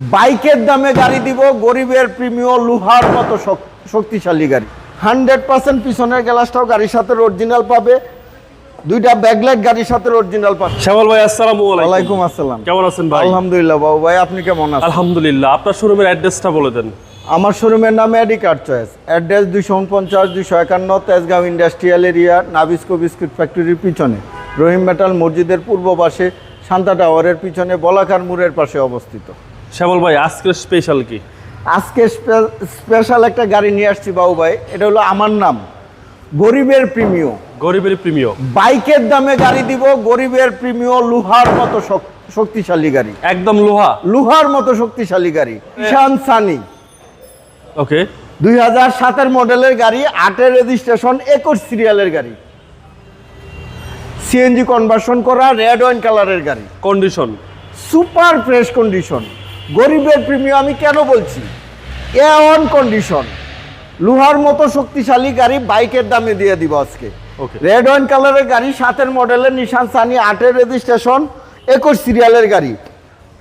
বাইকের দামে গাড়ি দিব গরিবের প্রিমিয় লোহার মতো শক্তিশালী গাড়ি। হান্ড্রেড পার্সেন্ট পিছনের গ্লাসটাও গাড়ির সাথে অরিজিনাল পাবে। দুইটা ব্যাকলাইট গাড়ির সাথে অরিজিনাল পাবে। শ্যামল ভাই আসসালামু আলাইকুম। আসসালাম। কেমন আছেন ভাই? আলহামদুলিল্লাহ বাবু ভাই আপনি কেমন আছেন? আলহামদুলিল্লাহ। আপনার শোরুমের অ্যাড্রেসটা বলে দেন। আমার শোরুমের নাম এডি কার চয়েস অ্যাড্রেস দুইশো উনপঞ্চাশ দুইশো একান্ন Tejgaon industrial area Nabisco biscuit ফ্যাক্টরির পিছনে। রহিম মেটাল মসজিদের পূর্ব পাশে শান্তা টাওয়ারের পিছনে বলাকার মুরের পাশে অবস্থিত। শ্যামল ভাই আজকের স্পেশাল কি? আজকে স্পেশাল একটা গাড়ি নিয়ে আসছি বাবু ভাই এটা হলো আমার নাম গরিবের প্রিমিয় গরিবের প্রিমিয় বাইকের দামে গাড়ি দিব গরিবের প্রিমিয় লোহার মতো শক্তিশালী গাড়ি। একদম লোহা? লোহার মতো শক্তিশালী গাড়ি শান সানি। ওকে দুই হাজার সাতের মডেলের গাড়ি আটের রেজিস্ট্রেশন একুশ সিরিয়ালের গাড়ি। সিএনজি কনভার্সন করা রেড ওয়াইন কালারের গাড়ি। কন্ডিশন সুপার ফ্রেশ কন্ডিশন গরিবের প্রিমিয়াম আমি কেন বলছি? এ অন কন্ডিশন লোহার মতো শক্তিশালী গাড়ি বাইকের দামে দিয়ে দিব আজকে। রেড ওয়াইন কালারের গাড়ি সাতের মডেলের নিশান সানি আটের রেজিস্ট্রেশন একুশ সিরিয়ালের গাড়ি।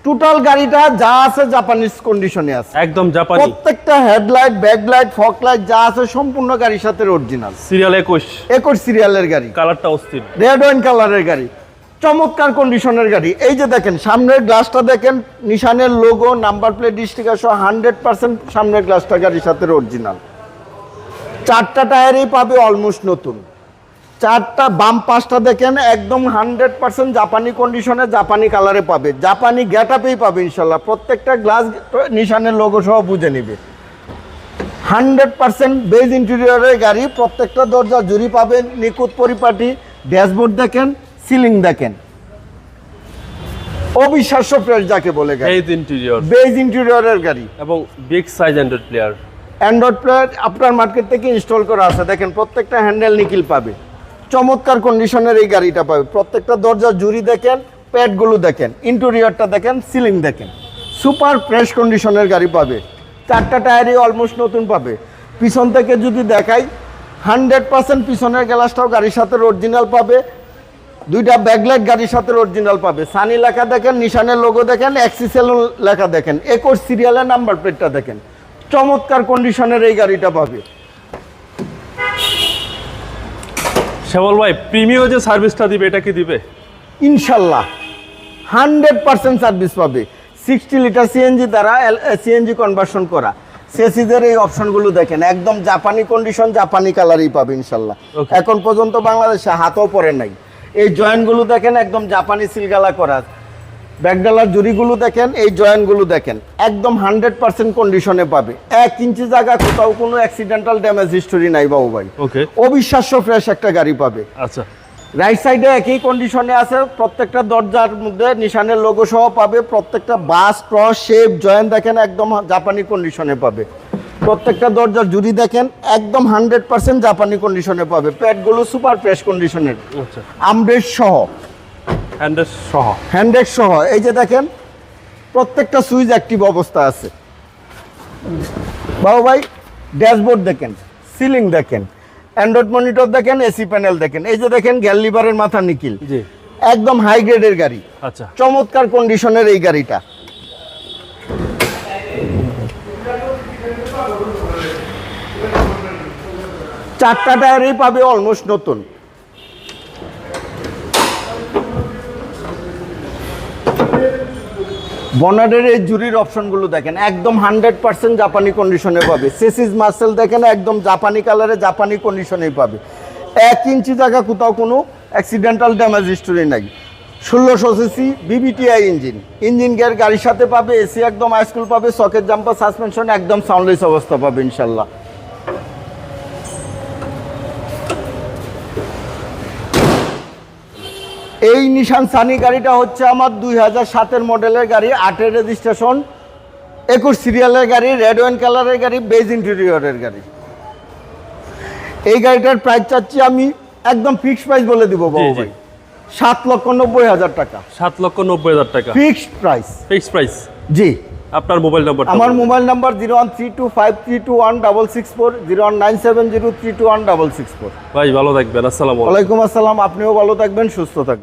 টোটাল গাড়িটা যা আছে জাপানিজ কন্ডিশনে আছে। একদম জাপানি। প্রত্যেকটা হেডলাইট ব্যাকলাইট ফক লাইট যা আছে সম্পূর্ণ গাড়ির সাথে অরিজিনাল সিরিয়াল একুশ। একুশ সিরিয়ালের গাড়ি। কালারটা অস্থির। রেড ওয়াইন কালারের গাড়ি। চমৎকার কন্ডিশনের গাড়ি। এই যে দেখেন, সামনের গ্লাসটা দেখেন, নিশানের লোগো নাম্বার প্লেট ডিস্ট্রিক্ট সহ হান্ড্রেড পার্সেন্ট সামনের গ্লাসটা গাড়ির সাথে অরিজিনাল চারটা টায়ারই পাবে অলমোস্ট নতুন। চারটা বাম পাঁচটা দেখেন, একদম হান্ড্রেড পার্সেন্ট জাপানি কন্ডিশনে জাপানি কালারে পাবে। জাপানি গ্যাট আপেই পাবে ইনশাল্লাহ। প্রত্যেকটা গ্লাস নিশানের লোগো সহ বুঝে নিবে। হান্ড্রেড পার্সেন্ট বেজ ইন্টেরিয়রের গাড়ি, প্রত্যেকটা দরজা জুড়ি পাবেন নিখুঁত পরিপাটি। ড্যাশবোর্ড দেখেন সিলিং দেখেন। অবিশ্বাস্য ফ্রেশ যাকে বলে এই ইন্টেরিয়র বেজ ইন্টেরিয়রের গাড়ি। এবং big size android player android player আপনার মার্কেট থেকে ইনস্টল করা আছে। দেখেন প্রত্যেকটা হ্যান্ডেল নিকিল পাবে। চমৎকার কন্ডিশনের এই গাড়িটা পাবে। প্রত্যেকটা দরজা জুড়ি দেখেন প্যাডগুলো দেখেন ইন্টেরিয়রটা দেখেন সিলিং দেখেন। সুপার ফ্রেশ কন্ডিশনের গাড়ি পাবে। চারটা টায়ারই অলমোস্ট নতুন পাবে। পিছন থেকে যদি দেখাই হান্ড্রেড পার্সেন্ট পিছনের গ্লাসটাও গাড়ির সাথে অরিজিনাল পাবে। দুইটা ব্যাকলাইট গাড়ির সাথে অরিজিনাল পাবে। সানি লেখা দেখেন নিশানের লোগো দেখেন অ্যাক্সিসেল লেখা দেখেন একুশ সিরিয়ালের নাম্বার প্লেটটা দেখেন। চমৎকার কন্ডিশনের এই গাড়িটা পাবে। শ্যামল ভাই প্রিমিয় যে সার্ভিসটা দিবে এটা কি দিবে? ইনশাল্লাহ। হান্ড্রেড পার্সেন্ট সার্ভিস পাবে। সিক্সটি লিটার সিএনজি দ্বারা সিএনজি কনভার্সন করা। সেসিদের এই অপশনগুলো দেখেন একদম জাপানি কন্ডিশন জাপানি কালারই পাবে ইনশাল্লাহ। এখন পর্যন্ত বাংলাদেশে হাতও পরে নাই। এই জয়েন্টগুলো দেখেন একদম জাপানি সিলগালা করা ব্যাকডালার জুড়িগুলো দেখেন এই জয়েন্টগুলো দেখেন। একদম হান্ড্রেড পার্সেন্ট কন্ডিশনে পাবে। এক ইঞ্চি জায়গা কোথাও কোনো অ্যাক্সিডেন্টাল ড্যামেজ হিস্টোরি নাই বাবু ভাই। ওকে অবিশ্বাস্য ফ্রেশ একটা গাড়ি পাবে। আচ্ছা। রাইট সাইডে একই কন্ডিশনে আছে প্রত্যেকটা দরজার মধ্যে নিশানের লোগো সহ পাবে প্রত্যেকটা বাস ক্রস শেপ জয়েন্ট দেখেন একদম জাপানি কন্ডিশনে পাবে। প্রত্যেকটা দরজার জুড়ি দেখেন একদম হান্ড্রেড পার্সেন্ট জাপানি কন্ডিশনে পাবে। প্যাডগুলো সুপার ফ্রেশ কন্ডিশনের আমব্রেজ সহ। হ্যান্ডেল সহ। হ্যান্ডেক সহ। এই যে দেখেন প্রত্যেকটা সুইচ অ্যাক্টিভ অবস্থা আছে। বাবু ভাই ড্যাশবোর্ড দেখেন সিলিং দেখেন অ্যান্ড্রয়েড মনিটর দেখেন এসি প্যানেল দেখেন। এই যে দেখেন গ্যাল লিভারের মাথা নিকিল একদম হাই গ্রেডের গাড়ি। আচ্ছা। চমৎকার কন্ডিশনের এই গাড়িটা। চারটা টায়ারই পাবে অলমোস্ট নতুন। বনাডের এই জুরির অপশনগুলো দেখেন, একদম হান্ড্রেড পার্সেন্ট জাপানি কন্ডিশনে পাবে। সেসিস মার্সেল দেখেন, একদম জাপানি কালারে জাপানি কন্ডিশনেই পাবে। এক ইঞ্চি জায়গা, কোথাও কোনো অ্যাক্সিডেন্টাল ড্যামেজ হিস্টোরি নাই। ষোলোশো CC VVTI engine engine gear গাড়ির সাথে পাবে এসি একদম হাইস্কুল পাবে সকেট জাম্পার সাসপেনশন একদম সাউন্ডলেস অবস্থা পাবে, ইনশাল্লাহ। এই নিশান সানি গাড়িটা হচ্ছে আমার দুই হাজার সাতের মডেলের গাড়ি আটের রেজিস্ট্রেশন একুশ সিরিয়ালের গাড়ি রেড ওয়াইন কালারের গাড়ি বেজ ইন্টেরিয়রের গাড়ি। এই গাড়িটার প্রাইস চাচ্ছি আমি একদম ফিক্সড প্রাইস বলে দিব বাবু। ভাই। সাত লক্ষ নব্বই হাজার টাকা। সাত লক্ষ নব্বই হাজার টাকা। ফিক্সড প্রাইস ফিক্স প্রাইস জি। আপনার মোবাইল নাম্বার আমার mobile number zero one three two five three two one double six four zero one nine seven zero three two one double six four ভাই ভালো থাকবেন। আসসালামু আলাইকুম। আসসালাম। আপনিও ভালো থাকবেন সুস্থ থাকবেন।